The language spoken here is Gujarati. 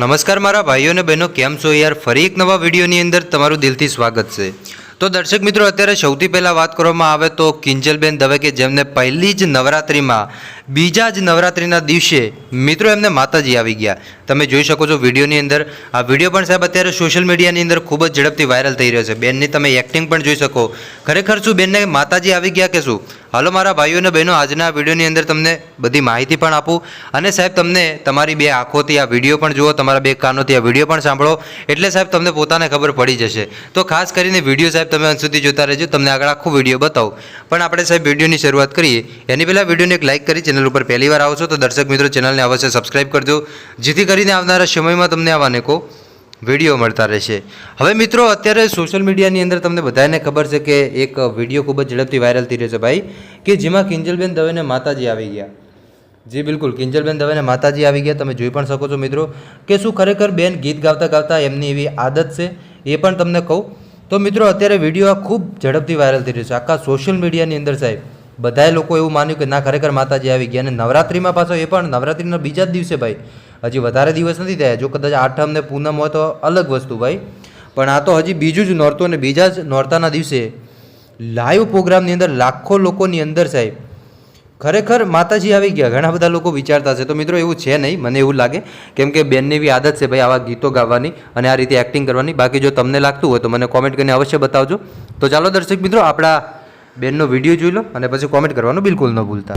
નમસ્કાર મારા ભાઈઓ અને બહેનો, કેમ છો યાર? ફરી એક નવા વિડીયોની અંદર તમારું દિલથી સ્વાગત છે. તો દર્શક મિત્રો, અત્યારે સૌથી પહેલાં વાત કરવામાં આવે તો કિંજલબેન દવે કે જેમને પહેલી જ નવરાત્રિમાં બીજા જ નવરાત્રિના દિવસે મિત્રો એમને માતાજી આવી ગયા. તમે જોઈ શકો છો વિડીયોની અંદર. આ વીડિયો પણ સાહેબ અત્યારે સોશિયલ મીડિયાની અંદર ખૂબ જ ઝડપથી વાયરલ થઈ રહ્યો છે. બેનની તમે એક્ટિંગ પણ જોઈ શકો. ખરેખર શું બેનને માતાજી આવી ગયા કે શું? હાલો મારા ભાઈઓ અને બહેનો, આજના વિડીયોની અંદર તમને બધી માહિતી પણ આપું. અને સાહેબ તમને તમારી બે આંખોથી આ વીડિયો પણ જુઓ, તમારા બે કાનોથી આ વીડિયો પણ સાંભળો. એટલે સાહેબ તમને પોતાને ખબર પડી જશે. તો ખાસ કરીને વીડિયો સાહેબ તમે અંત સુધી જોતા રહેજો. તમને આગળ આખો વીડિયો બતાવું. પણ આપણે સાહેબ વિડીયોની શરૂઆત કરીએ. એની પહેલાં વિડીયોને એક લાઇક કરી ચેનલ ઉપર પહેલી વાર આવો છો તો દર્શક મિત્રો ચેનલને અવશ્ય સબસ્ક્રાઇબ કરજો. જેથી કરીને આવનારા સમયમાં તમને આવા અનેકો વીડિયો મળતા રહેશે. હવે મિત્રો, અત્યારે સોશિયલ મીડિયાની અંદર તમને બધાને ખબર છે કે એક વીડિયો ખૂબ જ ઝડપથી વાયરલ થઈ રહ્યો છે ભાઈ, કે જેમાં કિંજલબેન દવેને માતાજી આવી ગયા. જી બિલકુલ, કિંજલબેન દવેને માતાજી આવી ગયા. તમે જોઈ પણ શકો છો મિત્રો કે શું ખરેખર બેન ગીત ગાતા ગાતા એમની એવી આદત છે, એ પણ તમને કહું. તો મિત્રો, અત્યારે વીડિયો આ ખૂબ ઝડપથી વાયરલ થઈ રહ્યો છે. આખા સોશિયલ મીડિયાની અંદર સાહેબ બધાએ લોકો એવું માન્યું કે ના, ખરેખર માતાજી આવી ગયા. અને નવરાત્રિમાં પાછો એ પણ, નવરાત્રિના બીજા જ દિવસે ભાઈ. હજી વધારે દિવસ નથી થયા. જો કદાચ આઠમ ને પૂનમ હોય તો અલગ વસ્તુ ભાઈ. પણ આ તો હજી બીજું જ નોરતું અને બીજા જ નોરતાના દિવસે લાઈવ પ્રોગ્રામની અંદર લાખો લોકોની અંદર સાહેબ, ખરેખર માતાજી આવી ગયા. ઘણા બધા લોકો વિચારતા છે તો મિત્રો એવું છે નહીં, મને એવું લાગે. કેમ કે બેનની એવી આદત છે ભાઈ આવા ગીતો ગાવાની અને આ રીતે એક્ટિંગ કરવાની. બાકી જો તમને લાગતું હોય તો મને કોમેન્ટ કરીને અવશ્ય બતાવજો. તો ચાલો દર્શક મિત્રો, આપણા બેનનો વીડિયો જોઈ લો અને પછી કોમેન્ટ કરવાનું બિલકુલ ન ભૂલતા.